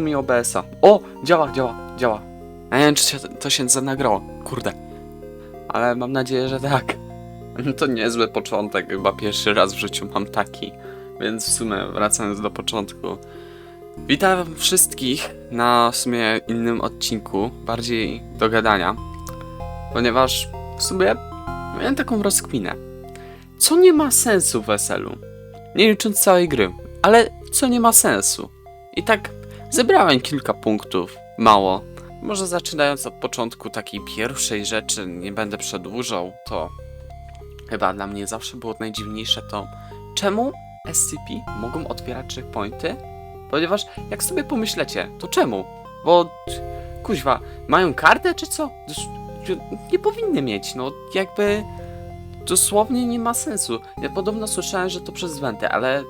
Mi OBS-a. O! Działa, działa, działa. Nie wiem, czy się, to się nagrało. Kurde. Ale mam nadzieję, że tak. To niezły początek, chyba pierwszy raz w życiu mam taki. Więc w sumie wracając do początku. Witam wszystkich na w sumie innym odcinku, bardziej do gadania. Ponieważ w sumie miałem taką rozkminę. Co nie ma sensu w weselu? Nie licząc całej gry, ale co nie ma sensu? I tak zebrałem kilka punktów, mało. Może zaczynając od początku takiej pierwszej rzeczy, nie będę przedłużał, to chyba dla mnie zawsze było najdziwniejsze to, czemu SCP mogą otwierać checkpointy? Ponieważ jak sobie pomyślecie, to czemu? Bo kuźwa, mają kartę czy co? Nie powinny mieć, no jakby dosłownie nie ma sensu. Ja podobno słyszałem, że to przez wenty, ale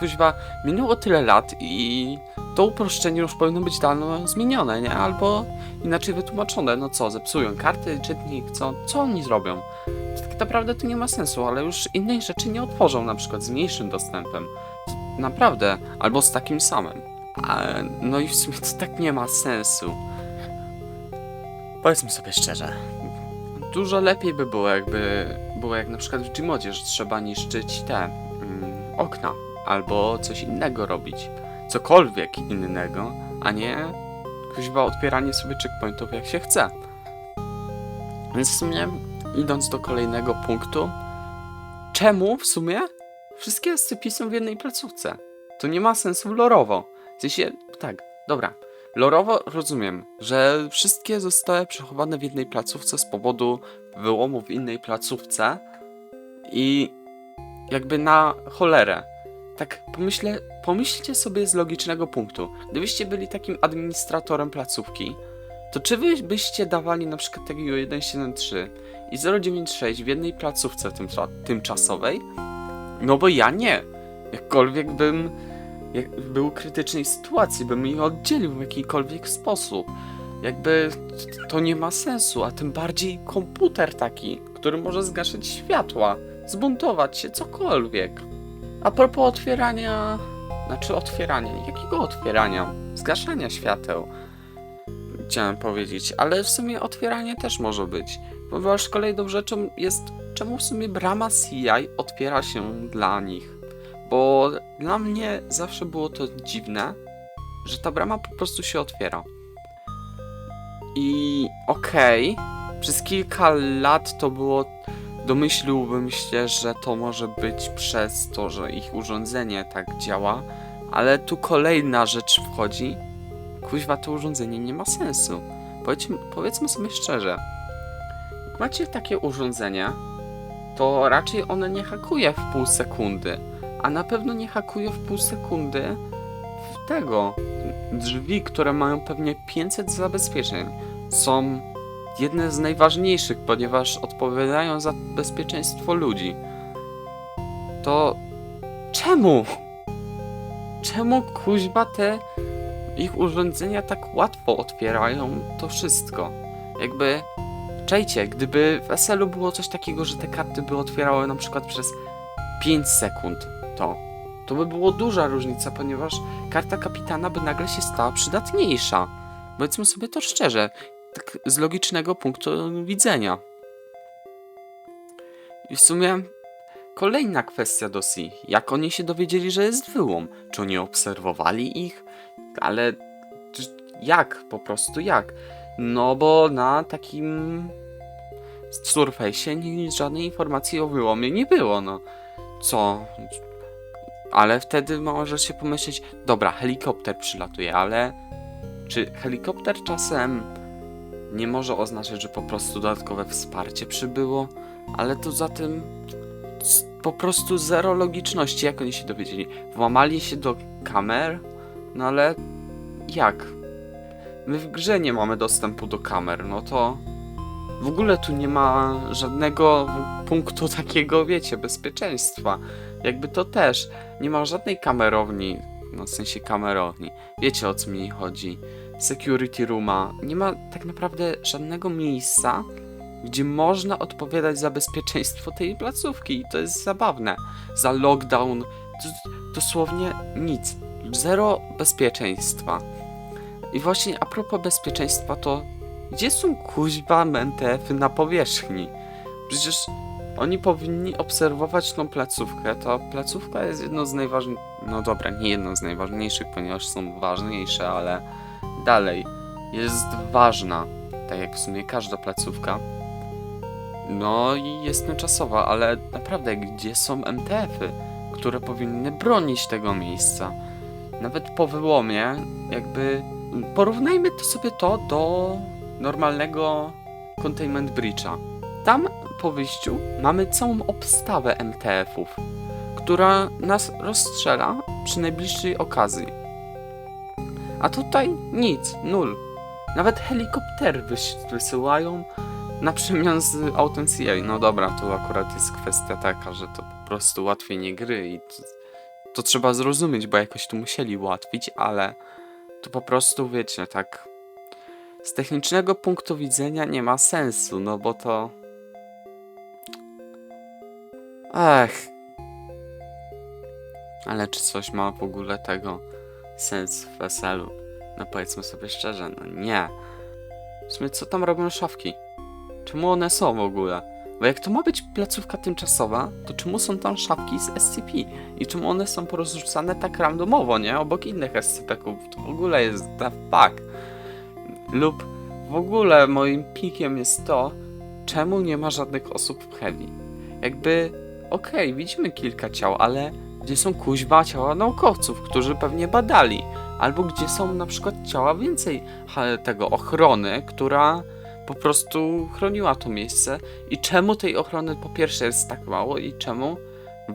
kuźwa, minęło tyle lat i to uproszczenie już powinno być dawno zmienione, nie? Albo inaczej wytłumaczone. No co, zepsują karty, czytnik, co, co oni zrobią? Tak naprawdę to nie ma sensu, ale już innej rzeczy nie otworzą, na przykład z mniejszym dostępem. Naprawdę, albo z takim samym. A, no i w sumie to tak nie ma sensu. Powiedzmy sobie szczerze. Dużo lepiej by było, jakby było jak na przykład w Gmodzie, że trzeba niszczyć te mm, okna, albo coś innego robić cokolwiek innego, a nie kuźwa otwieranie sobie checkpointów jak się chce. Więc w sumie, idąc do kolejnego punktu, czemu w sumie wszystkie SCP są w jednej placówce? To nie ma sensu lorowo. W sensie, tak, dobra. Lorowo rozumiem, że wszystkie zostały przechowane w jednej placówce z powodu wyłomu w innej placówce i jakby na cholerę tak pomyślę, pomyślcie sobie z logicznego punktu. Gdybyście byli takim administratorem placówki, to czy wy byście dawali na przykład takiego 173 i 096 w jednej placówce tymcza- tymczasowej? No bo ja nie. Jakkolwiek bym jak był w krytycznej sytuacji, bym ich oddzielił w jakikolwiek sposób. Jakby to nie ma sensu, a tym bardziej komputer taki, który może zgasić światła, zbuntować się, cokolwiek. A propos otwierania. Znaczy otwierania. Jakiego otwierania? Zgaszania świateł. Chciałem powiedzieć, ale w sumie otwieranie też może być. Ponieważ kolejną rzeczą jest, czemu w sumie brama CI otwiera się dla nich. Bo dla mnie zawsze było to dziwne, że ta brama po prostu się otwiera. I okej, przez kilka lat to było Domyśliłbym się, że to może być przez to, że ich urządzenie tak działa, ale tu kolejna rzecz wchodzi. Kuźwa, to urządzenie nie ma sensu. Powiedzmy, powiedzmy sobie szczerze. Jak macie takie urządzenie, to raczej ono nie hakuje w pół sekundy, a na pewno nie hakuje w pół sekundy w tego. Drzwi, które mają pewnie 500 zabezpieczeń, są jedne z najważniejszych, ponieważ odpowiadają za bezpieczeństwo ludzi. To czemu? Czemu kuźba te ich urządzenia tak łatwo otwierają to wszystko? Jakby, czajcie, gdyby w SL-u było coś takiego, że te karty by otwierały na przykład przez 5 sekund, to to by było duża różnica, ponieważ karta kapitana by nagle się stała przydatniejsza. Powiedzmy sobie to szczerze, tak z logicznego punktu widzenia. I w sumie kolejna kwestia do. Jak oni się dowiedzieli, że jest wyłom? Czy oni obserwowali ich? Ale jak? Po prostu jak? No bo na takim surface'ie nic, żadnej informacji o wyłomie nie było, no. Co? Ale wtedy może się pomyśleć, dobra, helikopter przylatuje, ale czy helikopter czasem nie może oznaczać, że po prostu dodatkowe wsparcie przybyło, ale to za tym po prostu zero logiczności, jak oni się dowiedzieli. Włamali się do kamer, no ale jak? My w grze nie mamy dostępu do kamer, no to w ogóle tu nie ma żadnego punktu takiego, wiecie, bezpieczeństwa. Jakby to też nie ma żadnej kamerowni, no w sensie kamerowni. Wiecie o co mi chodzi security rooma. Nie ma tak naprawdę żadnego miejsca, gdzie można odpowiadać za bezpieczeństwo tej placówki. I to jest zabawne. Za lockdown, dosłownie nic. Zero bezpieczeństwa. I właśnie a propos bezpieczeństwa, to gdzie są kuźba MTF-y na powierzchni? Przecież oni powinni obserwować tą placówkę. Ta placówka jest jedną z najważniejszych. No dobra, nie jedną z najważniejszych, ponieważ są ważniejsze, ale dalej jest ważna. Tak jak w sumie każda placówka. No i jest tymczasowa, ale naprawdę, gdzie są MTF-y, które powinny bronić tego miejsca? Nawet po wyłomie, jakby. Porównajmy to sobie to do normalnego Containment Breacha. Tam po wyjściu mamy całą obstawę MTF-ów, która nas rozstrzela przy najbliższej okazji. A tutaj nic, nul. Nawet helikoptery wys- wysyłają na przemian z autem. No dobra, to akurat jest kwestia taka, że to po prostu ułatwienie gry i to, to trzeba zrozumieć, bo jakoś tu musieli ułatwić, ale to po prostu wiecie, tak z technicznego punktu widzenia nie ma sensu, no bo to Ech. Ale czy coś ma w ogóle tego sens w weselu? No powiedzmy sobie szczerze, no nie. W sumie co tam robią szafki? Czemu one są w ogóle? Bo jak to ma być placówka tymczasowa, to czemu są tam szafki z SCP? I czemu one są porozrzucane tak randomowo, nie? Obok innych SCP-ków. To w ogóle jest the fuck. Lub w ogóle moim pikiem jest to, czemu nie ma żadnych osób w Heavy. Jakby okej, widzimy kilka ciał, ale gdzie są kuźba ciała naukowców, którzy pewnie badali? Albo gdzie są na przykład ciała więcej tego ochrony, która po prostu chroniła to miejsce? I czemu tej ochrony po pierwsze jest tak mało i czemu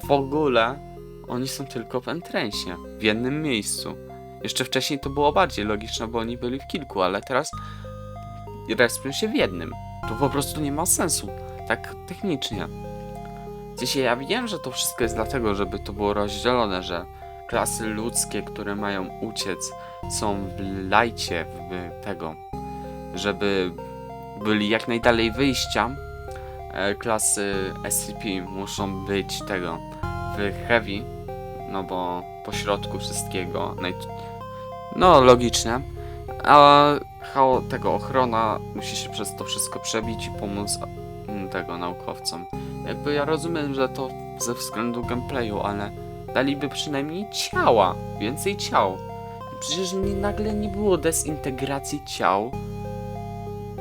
w ogóle oni są tylko w entrensie, w jednym miejscu? Jeszcze wcześniej to było bardziej logiczne, bo oni byli w kilku, ale teraz respią się w jednym. To po prostu nie ma sensu, tak technicznie. Dzisiaj ja wiem, że to wszystko jest dlatego, żeby to było rozdzielone, że klasy ludzkie, które mają uciec, są w lajcie w tego, żeby byli jak najdalej wyjścia. E, Klasy SCP muszą być tego w heavy, no bo po środku wszystkiego, no logiczne. A tego ochrona musi się przez to wszystko przebić i pomóc mm, tego naukowcom. Jakby ja rozumiem, że to ze względu gameplayu, ale daliby przynajmniej ciała, więcej ciał. Przecież nie, nagle nie było dezintegracji ciał.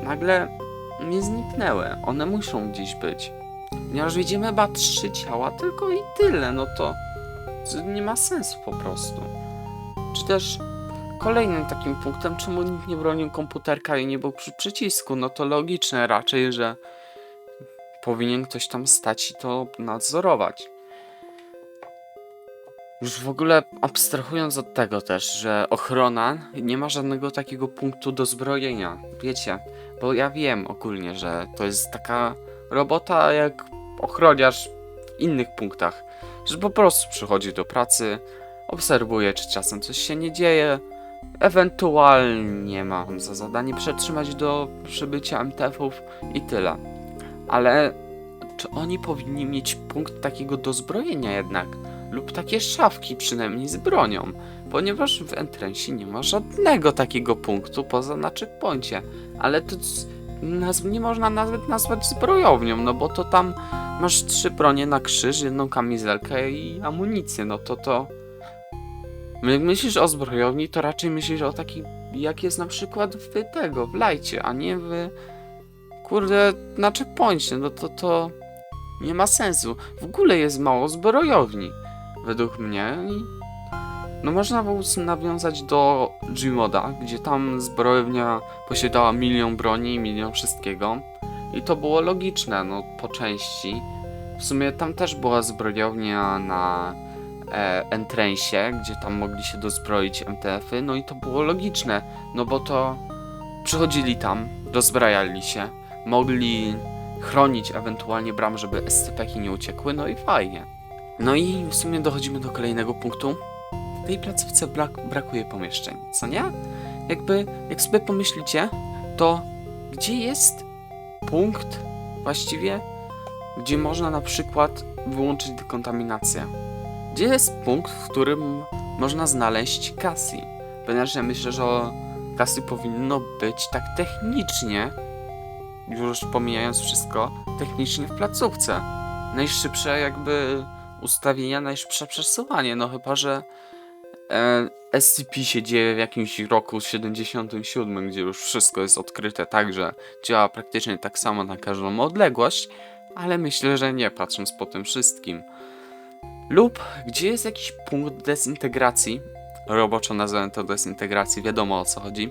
Nagle nie zniknęły. One muszą gdzieś być. Ponieważ widzimy chyba trzy ciała, tylko i tyle, no to nie ma sensu po prostu. Czy też kolejnym takim punktem, czemu nikt nie bronił komputerka i nie był przy przycisku, no to logiczne raczej, że powinien ktoś tam stać i to nadzorować. Już w ogóle abstrahując od tego też, że ochrona nie ma żadnego takiego punktu do zbrojenia. Wiecie, bo ja wiem ogólnie, że to jest taka robota jak ochroniarz w innych punktach, że po prostu przychodzi do pracy, obserwuje, czy czasem coś się nie dzieje, ewentualnie mam za zadanie przetrzymać do przybycia MTF-ów i tyle. Ale czy oni powinni mieć punkt takiego dozbrojenia jednak? Lub takie szafki przynajmniej z bronią? Ponieważ w Entrensie nie ma żadnego takiego punktu poza na checkpoincie. Ale to nie można nawet nazwać zbrojownią, no bo to tam masz trzy bronie na krzyż, jedną kamizelkę i amunicję, no to to... Jak myślisz o zbrojowni, to raczej myślisz o takiej, jak jest na przykład w tego, w lajcie, a nie w kurde, na checkpoincie, no to to nie ma sensu. W ogóle jest mało zbrojowni, według mnie. No można było nawiązać do Gmoda, gdzie tam zbrojownia posiadała milion broni, milion wszystkiego. I to było logiczne, no po części. W sumie tam też była zbrojownia na e, Entrensie, gdzie tam mogli się dozbroić MTF-y, no i to było logiczne, no bo to przychodzili tam, dozbrajali się, mogli chronić ewentualnie bram, żeby SCP-ki nie uciekły, no i fajnie. No i w sumie dochodzimy do kolejnego punktu. W tej placówce brak, brakuje pomieszczeń, co nie? Jakby, jak sobie pomyślicie, to gdzie jest punkt właściwie, gdzie można na przykład wyłączyć dekontaminację? Gdzie jest punkt, w którym można znaleźć Cassie? Ponieważ ja myślę, że kasy powinno być tak technicznie, już pomijając wszystko, technicznie w placówce. Najszybsze jakby ustawienia, najszybsze przesuwanie, no chyba, że e, SCP się dzieje w jakimś roku 77, gdzie już wszystko jest odkryte tak, że działa praktycznie tak samo na każdą odległość, ale myślę, że nie, patrząc po tym wszystkim. Lub gdzie jest jakiś punkt dezintegracji, roboczo nazywam to dezintegracji, wiadomo o co chodzi,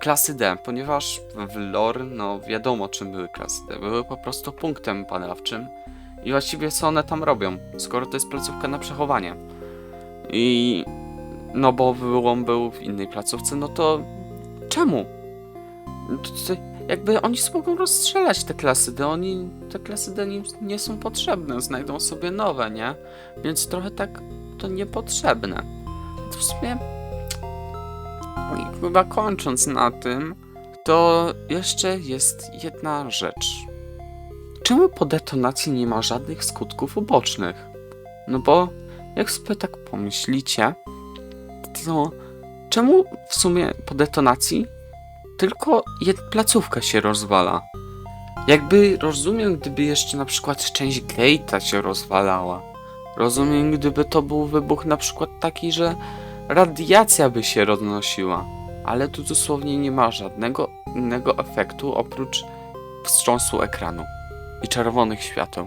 klasy D, ponieważ w lore, no wiadomo czym były klasy D, były po prostu punktem badawczym i właściwie co one tam robią, skoro to jest placówka na przechowanie. I no bo wyłom był w innej placówce, no to czemu? No To, to, jakby oni mogą rozstrzelać te klasy D, oni, te klasy D nie, nie są potrzebne, znajdą sobie nowe, nie? Więc trochę tak to niepotrzebne. To w sumie i chyba kończąc na tym, to jeszcze jest jedna rzecz. Czemu po detonacji nie ma żadnych skutków ubocznych? No bo jak sobie tak pomyślicie, to czemu w sumie po detonacji tylko jedna placówka się rozwala? Jakby rozumiem, gdyby jeszcze na przykład część gate'a się rozwalała. Rozumiem, gdyby to był wybuch na przykład taki, że radiacja by się roznosiła. Ale tu dosłownie nie ma żadnego innego efektu oprócz wstrząsu ekranu i czerwonych świateł.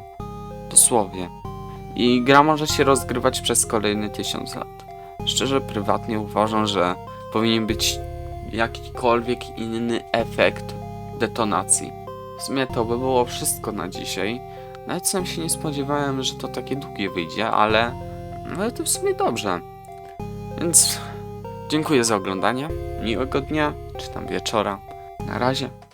Dosłownie. I gra może się rozgrywać przez kolejny tysiąc lat. Szczerze, prywatnie uważam, że powinien być jakikolwiek inny efekt detonacji. W sumie to by było wszystko na dzisiaj. Nawet sam się nie spodziewałem, że to takie długie wyjdzie, ale, ale to w sumie dobrze. Więc dziękuję za oglądanie. Miłego dnia, czy tam wieczora. Na razie.